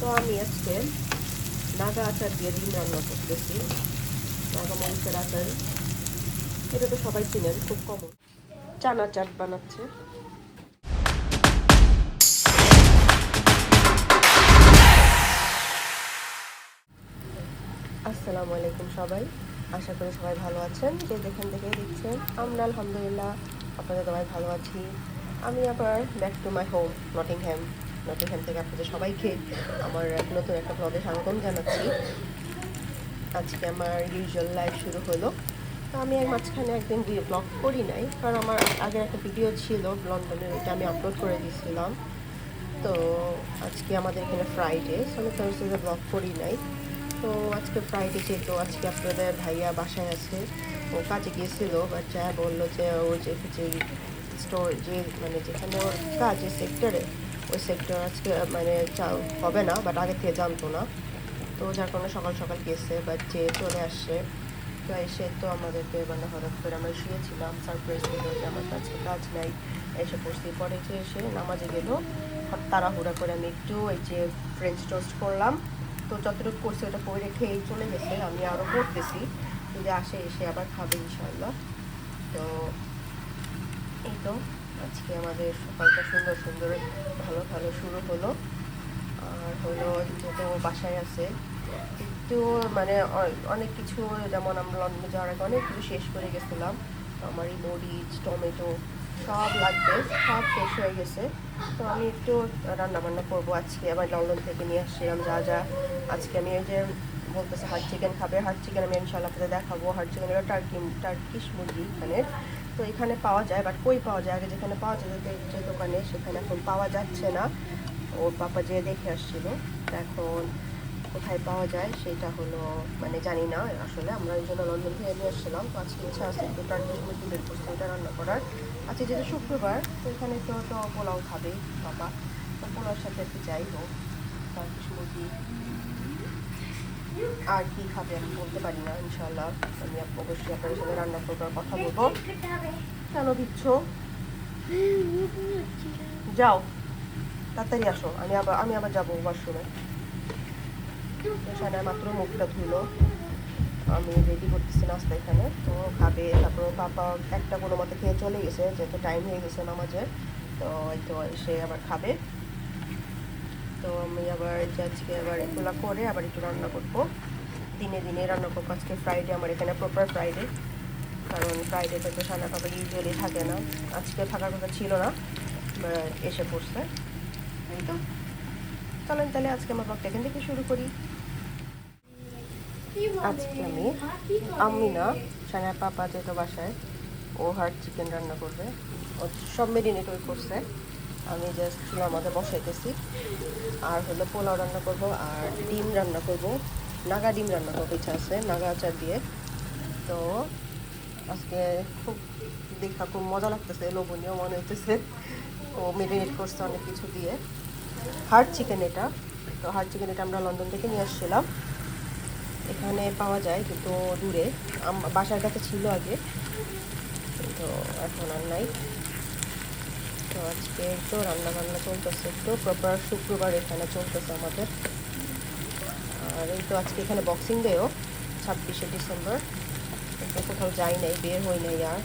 তো আমি আজকে নাগা আচার দিয়ে ডিম রান্না করতেছি। নাগা মরিচের আচার। এটা তো সবাই চিনেন, খুব কমন চানা চাট বানাচ্ছে। আসসালামু আলাইকুম সবাই। আশা করি সবাই ভালো আছেন। যে যেখান থেকে দেখছেন, আমরা আলহামদুলিল্লাহ আপনাদের সবাই ভালো আছি। আমি আবার back to my home Nottingham Nottingham থেকে আপনাদের সবাইকে আমার এক নতুন একটা ব্লগে স্বাগতম জানাচ্ছি। আজকে আমার ইউজুয়াল লাইফ শুরু হলো। তো আমি এক মাঝখানে একদিন ব্লগ করি নাই, কারণ আমার আগের একটা ভিডিও ছিল লন্ডনের, ওইটা আমি আপলোড করে দিয়েছিলাম। তো আজকে আমাদের এখানে ফ্রাইডে আমি থার্সডে ব্লগ করি নাই। তো আজকে ফ্রাইডে যেহেতু, আজকে আপনাদের ভাইয়া বাসায় আছে, ও কাজে গিয়েছিল বাট যা বলল যে ওর যে যে স্টোর যে মানে যেখানে ওর কাজ সেক্টরে ওই সেক্টর আজকে মানে হবে না বাট আগে থেকে জানতো না। তো যার কারণে সকাল সকাল গেছে বাট যে চলে আসছে, তো এসে তো আমাদেরকে মানে হঠাৎ করে আমরা শুয়েছিলাম সারপ্রাইজ দিল যে আমার আজকে কাজ নাই, এসে পড়ছি পরে যে এসে নামাজে গেলো। তাড়াহুড়া করে আমি একটু ওই যে ফ্রেঞ্চ টোস্ট করলাম। তো যতটুকু করছে ওটা করে রেখেই চলে গেছে, আমি আরও করতেছি। যদি আসে এসে আবার খাবে ইনশাল্লাহ তো এই তো। আজকে আমাদের সকালটা সুন্দর সুন্দর ভালো ভালো শুরু হলো। আর হলো যেহেতু বাসায় আছে, একটু মানে অনেক কিছু, যেমন আমরা লন্ডনে যাওয়ার আগে অনেক কিছু শেষ করে গেছিলাম। আমার এই মরিচ, টমেটো সব লাগবে, সব শেষ হয়ে গেছে। তো আমি একটু রান্না বান্না করব আজকে আমার লন্ডন থেকে নিয়ে আসছিলাম যা যা। আজকে আমি এই যে বলতেছে হার্ড চিকেন খাবে হার্ড চিকেন আমি ইনশাল্লাহ দেখাবো। হার্ড চিকেন টার্কি টার্কিশ মুরগি এখানে তো এখানে পাওয়া যায় বাট কই পাওয়া যায়? আগে যেখানে পাওয়া যায় যে- দোকানে সেখানে এখন পাওয়া যাচ্ছে না। ওর পাপা যে দেখে আসছিল। এখন কোথায় পাওয়া যায় সেটা হলো মানে জানি না আসলে। আমরা এই জন্য লন্ডন থেকে নিয়ে আসছিলাম। তো আজকে ইচ্ছা আছে একটু টার্কিশ মুরগি বের করছি ওটা রান্না করার। আজকে যেহেতু শুক্রবার, তো এখানে তো তো পোলাও খাবে বাবা। তো পোলাওর সাথে একটু যাই হোক। টার্কিশ মুরগি আর কি খাবে আমি বলতে পারি না ইনশাল্লাহ আমি অবশ্যই আপনাদের সাথে রান্না করবার কথা বলব। কেন দিচ্ছ? যাও। তাড়াতাড়ি আসো। আমি আবার আমি আবার যাব ওয়াশরুমে সাদা মাত্র মুখটা ধুলো। আমি রেডি করতেছি নাস্তা এখানে। তো খাবে, তারপর পাপা একটা কোনো মতে খেয়ে চলে গেছে, যেহেতু টাইম হয়ে গেছে নামাজের। তো এই তো, সে আবার খাবে। তো আমি আবার যে আজকে আবার এগুলো করে আবার একটু রান্না করব। দিনে দিনে রান্না করব। আজকে ফ্রাইডে আমার এখানে প্রপার ফ্রাইডে কারণ ফ্রাইডেতে তো সানা পাপা ইউজুয়ালি থাকে না। আজকে থাকার কথা ছিল না এসে পড়ছে। এই তো। চলেন তাহলে আজকে আমার ব্লগটা এখান থেকে শুরু করি। আজকে আমি আমি না সানার পাপা যেহেতু বাসায় ও হার্ড চিকেন রান্না করবে। ও সব মেরিনেট ওই করছে। আমি জাস্ট চুলার মধ্যে বসাইতেছি। আর হলো পোলাও রান্না করব আর ডিম রান্না করব। নাগা ডিম রান্না করব, ইচ্ছা আছে, নাগা আচার দিয়ে। তো আজকে খুব দেখা খুব মজা লাগতেছে, লোভনীয় মনে হইতেছে। ও মেরিনেট করছে অনেক কিছু দিয়ে। হার্ড চিকেন এটা। তো হার্ড চিকেন এটা আমরা লন্ডন থেকে নিয়ে আসছিলাম। এখানে পাওয়া যায় কিন্তু দূরে। বাসার কাছে ছিল আগে। তো এখন আর নাই। তো আজকে তো রান্না বান্না চলতেছে একটু। প্রপার শুক্রবার এখানে চলতেছে আমাদের। আর এই তো আজকে এখানে বক্সিং ডেও ছাব্বিশে ডিসেম্বর। কিন্তু কোথাও যাই নাই, বের হই নাই আর।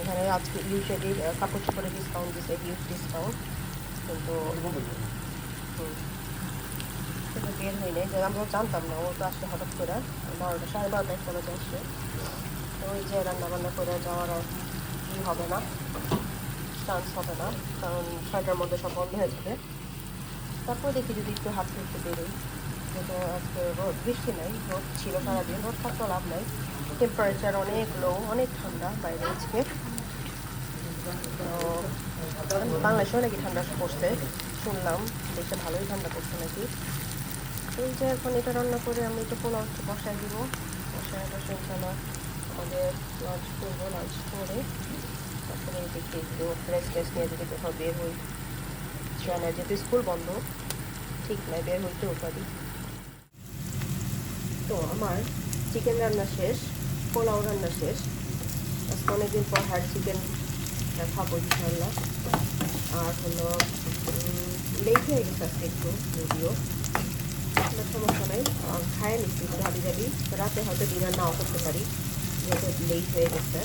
এখানে আজকে ইউজুয়ালি কাপড় চোপড়ে ডিসকাউন্ট দিচ্ছে হিউজ ডিসকাউন্ট কিন্তু। কিন্তু বের হই নাই। আমরা জানতাম না, ও তো আসলে হঠাৎ করে। বারোটা, সাড়ে বারোটা একটা বাজে আসছে তো ওই যে রান্না বান্না করে যাওয়ার আর হবে না। চান্স হবে না, কারণ ছয়টার মধ্যে সব বন্ধ হয়ে যাবে। তারপর দেখি যদি একটু হাত একটু বেরোই যেহেতু আজকে রোদ, বৃষ্টি নাই, রোদ ছিল সারাদিন, রোদ থাকতেও লাভ নাই। টেম্পারেচার অনেক লো অনেক ঠান্ডা বাইরে আজকে। তো, বাংলাদেশেও নাকি ঠান্ডা পড়ছে, শুনলাম দেশে ভালোই ঠান্ডা পড়ছে নাকি। এই যে এখন এটা রান্না করে আমি একটু পোলাও একটু বসায় দিব। বসায় বসে ইনশাল্লাহ আমাদের লাঞ্চ করব লাঞ্চ করে তারপরে দেখি একটু ফ্রেশ ফ্রেশ নিয়ে যদি কোথাও বের হই না যেহেতু স্কুল বন্ধ ঠিক নাই বের হইতেও পারি তো আমার চিকেন রান্না শেষ, পোলাও রান্না শেষ। আজকে অনেকদিন পর হার্ড চিকেন খাব ইনশাল্লাহ আর হলো লেট হয়ে গেছে আজকে একটু, যদিও। সমস্যা নেই। খায় নিচ্ছি একটু হাবি রাতে হয়তো ডিনার নাও করতে পারি, যেহেতু লেট হয়ে গেছে।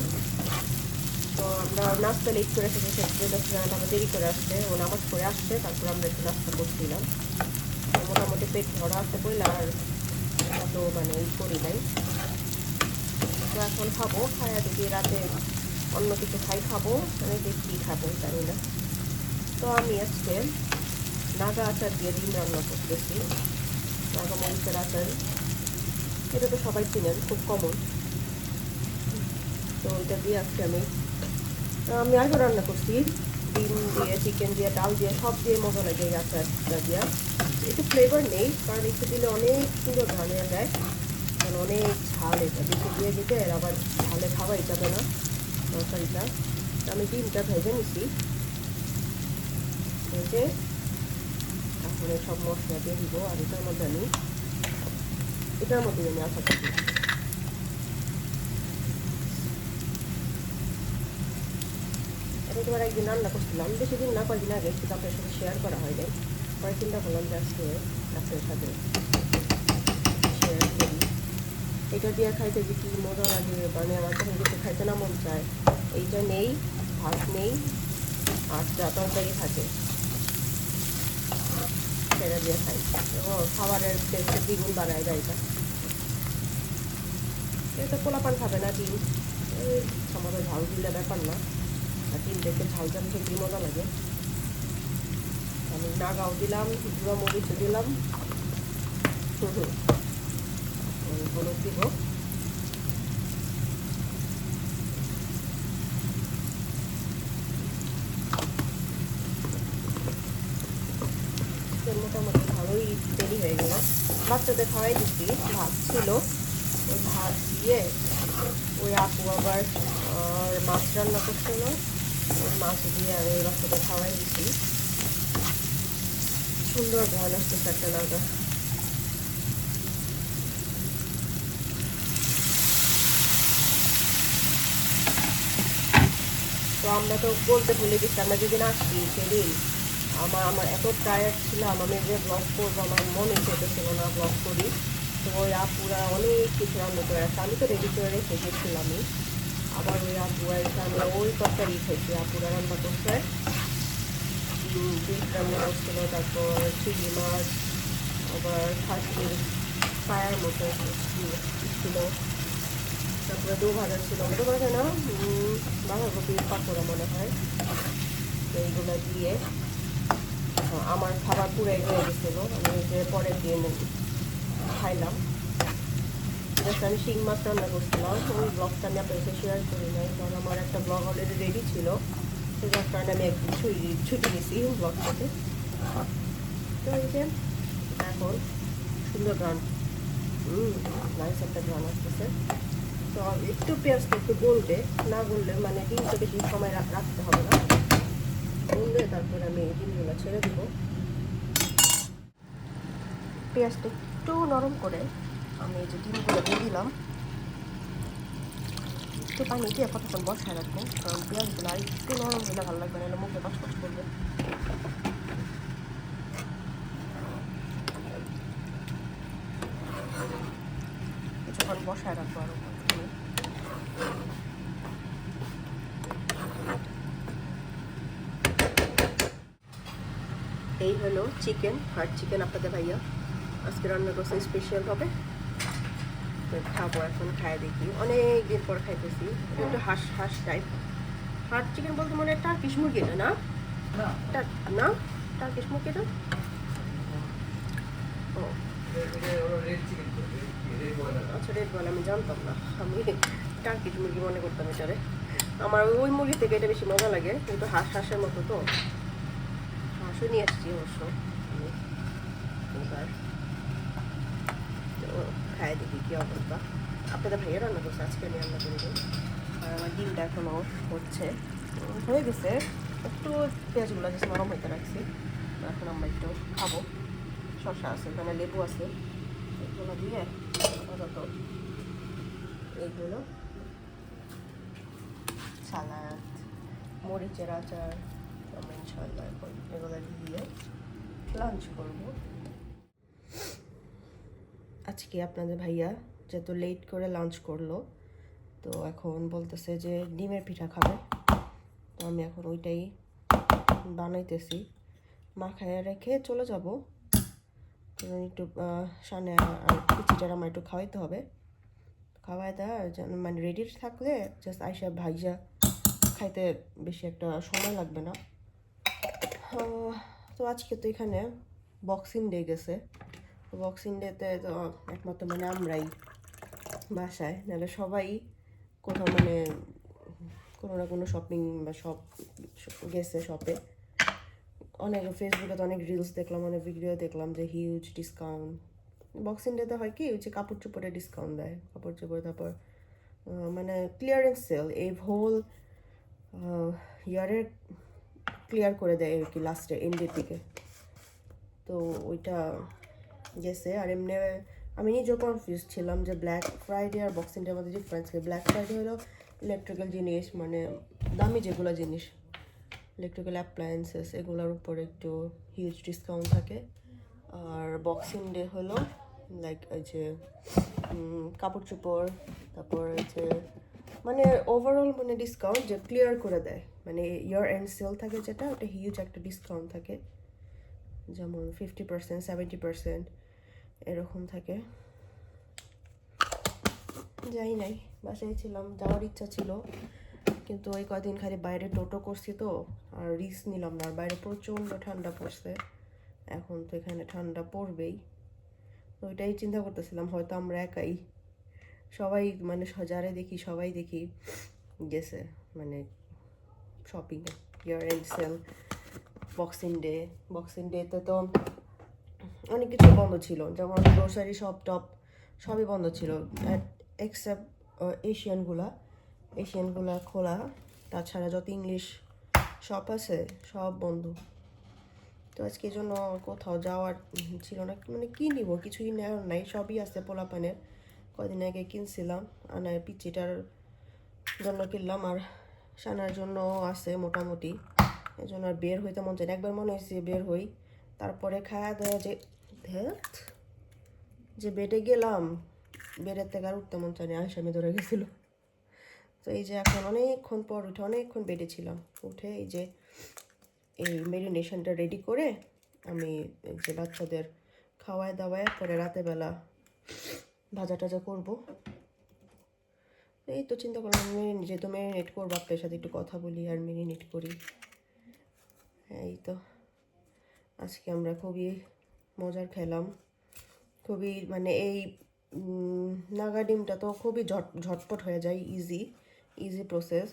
তো আমরা নাস্তা লেট করে এসেছি সেক্ষেত্রে রেস্টুরেন্ট আমরা দেরি করে আসছে। ও নামাজ করে আসছে, তারপর আমরা একটু নাস্তা করছিলাম। মোটামুটি পেট ভরা আসতে বললে আর অত মানে ই করি নাই। এখন খাব খাইয়া দেখি রাতে অন্য কিছু খাই খাব মানে কী খাব জানি না। তো আমি আজকে নাগা আচার দিয়ে ডিম রান্না করতেছি। নাগা মরিচের আচার। এটা তো সবাই চিনেন, খুব কমন তো এটা দিয়ে আজকে আমি আমি আগে রান্না করছি। ডিম দিয়ে চিকেন দিয়ে, ডাল দিয়ে, সব দিয়ে মজা লাগে এই আচারটা দিয়ে। একটু ফ্লেভার নেই, কারণ একটু দিলে অনেক সুন্দর ঘানিয়ে দেয় কারণ অনেক ঝাল এটা, বেশি দিয়ে দিতে আবার ঝালে খাওয়াই যাবে না, তরকারিটা। আমি ডিমটা ভেজে নিছি। ভেজে এখন সব মশলা দিয়ে দিব, আর এটার মধ্যে আমি এটার মধ্যে আমি আচারটা দিই এটা তোমার একদিন রান্না করছিলাম বেশি দিন না কয়েকদিন আগে কিন্তু আপনার সাথে শেয়ার করা হয় নাই পরে চিন্তা করলাম যে আজকে সাথে শেয়ার করি। এটা দিয়ে খাইতে যে কী মজা লাগে মানে আমার তখন কিছু খাইতে না মন চায়। এইটা নেই, ভাত নেই, আর যা তরকারি থাকে। সেটা দিয়ে খাই। ও, খাবারের টেস্টে দ্বিগুণ বাড়ায় যায় এটা। এটা পোলাপান খাবে না, ডিম। আমাদের ঝাল দিলে ব্যাপার না। ঝাল ঝাল খেতে মজা লাগে? আমি নাগাও দিলাম গুঁড়া মরিচ দিলাম। হলুদ দিব মোটামুটি ভালোই দেরি হয়ে গেল। বাচ্চাদের খাওয়াই দিচ্ছি। ভাত ছিল। ওই ভাত দিয়ে ওই আপু আবার মাছ রান্না করছিল মাছ দিয়ে আমি ওই বাচ্চাদের খাওয়াই দিচ্ছি সুন্দর গান আসছে একটা লাগা তো আমরা তো বলতে ভুলে গেছি, আমরা যেদিন আসছি সেদিন আমার আমার এত টায়ার্ড ছিলাম আমি যে ব্লগ করব, আমার মনে চেপেছিল না ব্লগ করি। তো ওই আপুরা অনেক কিছু রান্না করে আসছে আমি তো রেডি করে রেখে গেছিলামই। আবার ওই আপু এসে আমরা ওই তরকারি খেয়েছি আপুরা রান্না করছে। বিফ রান্না তারপর চিংড়ি মাছ, আবার খাসির পায়ের মতো ছিল। তারপরে দু ভাজা ছিল। দু ভাজা না বাঁধাকপির পাকোড়া মনে হয়। এইগুলো দিয়ে, আমার খাবার পুরো হয়ে গেছিল। আমি যে পরের দিন খাইলাম। জাস্ট আমি শিং মাছ রান্না করছিলাম। ওই ব্লগটা আমি আপনাদের শেয়ার করি নাই, কারণ আমার একটা ব্লগ অলরেডি রেডি ছিল। তো যার কারণে আমি একদিন ছুটি ছুটি নিয়েছি ব্লগ থেকে। তো এই যে, এখন সুন্দর গান। হুম নাইস একটা গান আসতেছে। তো একটু পেঁয়াজটা একটু গলবে, না গললে মানে ডিমটা বেশি সময় রাখতে হবে না। গললে তারপরে আমি এই ডিমগুলো ছেড়ে দেবো। পেঁয়াজটা একটু নরম করে আমি এই যে ডিমগুলো দিয়ে দিলাম। একটু পানি দিয়ে কতক্ষণ বসায় রাখব, কারণ পেঁয়াজগুলো আর একটু নরম হলে ভালো লাগবে না মুখে কষ্ট করবে। কিছুক্ষণ বসায় রাখব আরও এই হলো চিকেন হার্ড চিকেন আপনাদের ভাইয়া। আজকে রান্না করছে স্পেশাল হবে। তো খাব এখন খাই দেখি। অনেক দিন পর খাইতেছি এটা একটু হাঁস হাঁস টাইপ হার্ড চিকেন বলতে মনে হয় টার্কিশ মুরগি না? না। টার্কিশ মুরগি এটা? ও। আচ্ছা রেড বল আমি জানতাম না। আমি টার্কিশ মুরগি মনে করতাম এটারে। আমার ওই মুরগি থেকে এটা বেশি মজা লাগে কিন্তু হাঁস হাঁসের মতো তো। হাঁসও নিয়ে আসছি অবশ্য। এবার খাই দেখি, কী অবস্থা? আপনাদের ভাইয়া রান্না করছে আজকে আমি রান্না করে দিই আর আমার ডিমটা এখনও হচ্ছে। হয়ে গেছে। একটু পেঁয়াজগুলো যে নরম হইতে রাখছি। এখন আমরা একটু খাব। শসা আছে এখানে লেবু আছে। এগুলো দিয়ে আপাতত এইগুলো সালাদ, মরিচের আচার আমরা ইনশাল্লাহ এগুলো দিয়ে লাঞ্চ করব। আজকে আপনাদের ভাইয়া যেহেতু লেট করে লাঞ্চ করল, তো এখন বলতেছে যে ডিমের পিঠা খাবে। তো আমি এখন ওইটাই বানাইতেছি। মাখায় রেখে চলে যাব। একটু সামনে আর পিচিটার আমার একটু খাওয়াইতে হবে। খাওয়াই দেওয়া মানে রেডি থাকলে জাস্ট আইসা ভাইজা খাইতে বেশি একটা সময় লাগবে না। তো আজকে তো এখানে বক্সিং ডে গেছে। বক্সিং ডেতে তো একমাত্র মানে আমরাই বাসায়। নাহলে সবাই কোথাও মানে কোনো না কোনো শপিং বা শপ গেছে শপে অনেক ফেসবুকে তো অনেক রিলস দেখলাম, অনেক ভিডিও দেখলাম যে হিউজ ডিসকাউন্ট বক্সিং ডেতে হয় কি যে কাপড় চোপড়ে ডিসকাউন্ট দেয়। কাপড় চোপড়, তারপর মানে ক্লিয়ারেন্স সেল এই হোল ইয়ারের ক্লিয়ার করে দেয় আর কি লাস্টে এন্ডের দিকে। তো ওইটা গেছে আর এমনি আমি নিজেও কনফিউজ ছিলাম যে ব্ল্যাক ফ্রাইডে আর বক্সিং ডের মধ্যে ডিফারেন্স কি? ব্ল্যাক ফ্রাইডে হলো ইলেকট্রিক্যাল জিনিস মানে দামি যেগুলো জিনিস ইলেকট্রিক্যাল অ্যাপ্লায়েন্সেস এগুলোর উপর একটু হিউজ ডিসকাউন্ট থাকে। আর বক্সিং ডে হলো লাইক এই যে কাপড় চোপড়, তারপর যে মানে ওভারঅল মানে ডিসকাউন্ট যে ক্লিয়ার করে দেয়। মানে ইয়ার এন্ড সেল থাকে যেটা, ওটা হিউজ একটা ডিসকাউন্ট থাকে। যেমন ফিফটি পার্সেন্ট সেভেন্টি পার্সেন্ট এরকম থাকে। যাই নাই, বাসায় ছিলাম, যাওয়ার ইচ্ছা ছিল। কিন্তু ওই কদিন খালি বাইরে টোটো করছি তো, আর রিস্ক নিলাম না। আর বাইরে প্রচণ্ড ঠান্ডা পড়ছে। এখন তো এখানে ঠান্ডা পড়বেই। তো ওইটাই চিন্তা করতেছিলাম, হয়তো আমরা একাই সবাই মানে স- যারা দেখি, সবাই দেখি গেছে মানে শপিংয়ে year end sale boxing day boxing ডেতে তো অনেক কিছু বন্ধ ছিল। যেমন গ্রোসারি শপ টপ সবই বন্ধ ছিল। এক্সেপ্ট এশিয়ানগুলা এশিয়ানগুলা খোলা। তাছাড়া যত ইংলিশ শপ আছে, সব বন্ধ। তো আজকে জন্য কোথাও যাওয়ার ছিল না। মানে কি নিব? কিছুই নেওয়ার নাই। সবই আছে পোলাপানের। কদিন আগে কিনছিলাম আনায় পিচিটার জন্য কিনলাম। আর সানার জন্য আছে মোটামুটি। এই জন্য আর বের হইতে মন না। একবার মনে হয়েছে বের হই। তারপরে খায়া দাওয়া যে ধ্যাত, যে বেডে গেলাম বেডের থেকে আর উঠতে মন চায় না। আসামি ধরে গেছিল। তো এই যে এখন অনেকক্ষণ পর উঠে অনেকক্ষণ বেডে ছিলাম। উঠে এই যে এই মেরিনেশনটা রেডি করে আমি যে বাচ্চাদের খাওয়ায় দাওয়ায় পরে রাতের বেলা ভাজা টাজা করব। এই তো চিন্তা করলাম মেরিনেট যেহেতু মেরিনেট করব আপনার সাথে একটু কথা বলি আর মেরিনেট করি। এই তো। আজকে আমরা খুবই মজার খেলাম। খুবই মানে এই নাগা ডিমটা তো খুবই ঝট, ঝটপট হয়ে যায় ইজি ইজি প্রসেস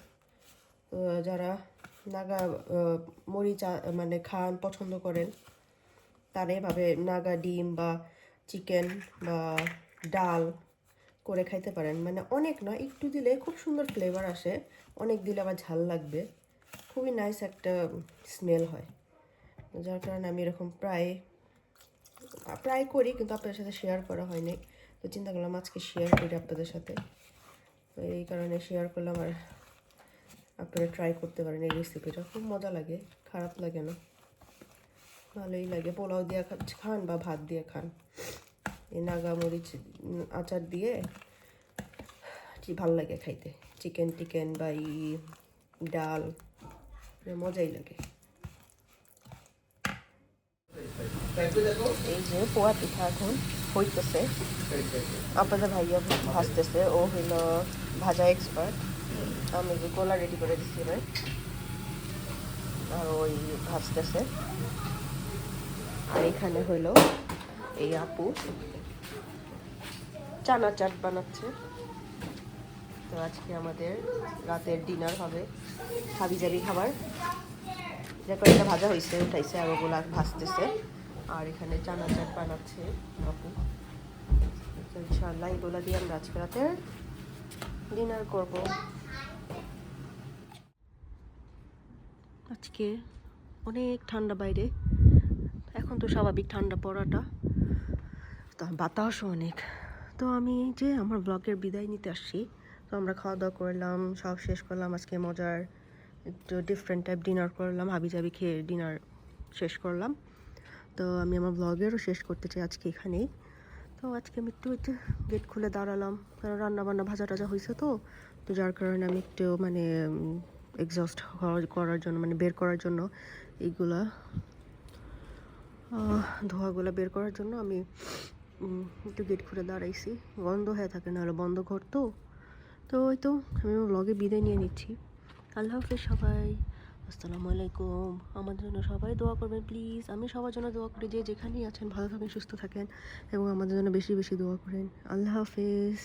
তো যারা নাগা মরিচা মানে খান পছন্দ করেন, তারা এভাবে নাগা ডিম বা চিকেন বা ডাল করে খাইতে পারেন। মানে অনেক না একটু দিলে খুব সুন্দর ফ্লেভার আসে, অনেক দিলে আবার ঝাল লাগবে। খুবই নাইস একটা স্মেল হয়। যার কারণে আমি এরকম প্রায় প্রায় করি কিন্তু আপনাদের সাথে শেয়ার করা হয়নি। তো চিন্তা করলাম আজকে শেয়ার করি আপনাদের সাথে। তো এই কারণে শেয়ার করলাম আর আপনারা ট্রাই করতে পারেন এই রেসিপিটা খুব মজা লাগে, খারাপ লাগে না। ভালোই লাগে। পোলাও দিয়ে খান বা ভাত দিয়ে খান। এই নাগা মরিচ আচার দিয়ে কি ভালো লাগে খাইতে? চিকেন টিকেন বা ই, ডাল। মজাই লাগে। এই যে পোয়া পিঠা এখন হইতেছে। আপনাদের ভাইয়া ভাজতেছে, ও হইল ভাজা এক্সপার্ট আমি যে গোলা রেডি করে দিচ্ছি এবার। আর ওই ভাজতেছে। আর এখানে হইল এই আপু। চানা চাট বানাচ্ছে। তো আজকে আমাদের রাতের ডিনার হবে হাবি জাবি খাবার। যে কয়েকটা ভাজা হয়েছে, উঠাইছে, আর ওগুলা ভাজতেছে। আর এখানে চানা চাট বানাচ্ছে আপু। তো ইনশাআল্লাহ এগুলো দিয়ে আমরা আজকে রাতে ডিনার করব। আজকে অনেক ঠান্ডা বাইরে। এখন তো স্বাভাবিক ঠান্ডা পড়াটা। তো বাতাসও অনেক। তো আমি যে আমার ব্লগের বিদায় নিতে আসছি। তো আমরা খাওয়া দাওয়া করলাম, সব শেষ করলাম। আজকে মজার একটু ডিফারেন্ট টাইপ ডিনার করলাম, হাবি জাবি খেয়ে ডিনার শেষ করলাম। তো আমি আমার ব্লগেরও শেষ করতে চাই আজকে এখানেই। তো আজকে আমি একটু একটু গেট খুলে দাঁড়ালাম, কারণ রান্না বান্না ভাজা টাজা হয়েছে তো তো যার কারণে আমি একটু মানে এক্সস্ট করার জন্য মানে বের করার জন্য এইগুলা ধোঁয়াগুলো বের করার জন্য আমি একটু গেট খুলে দাঁড়াইছি। বন্ধ হয়ে থাকে, নাহলে বন্ধ ঘর তো তো ওই তো, আমি ব্লগে বিদায় নিয়ে নিচ্ছি। আল্লাহ হাফিজ সবাই। আসসালামু আলাইকুম। আমার জন্য সবাই দোয়া করবেন প্লিজ আমি সবার জন্য দোয়া করি যে যেখানেই আছেন ভালো থাকেন সুস্থ থাকেন এবং আমাদের জন্য বেশি বেশি দোয়া করেন। আল্লাহ হাফেজ।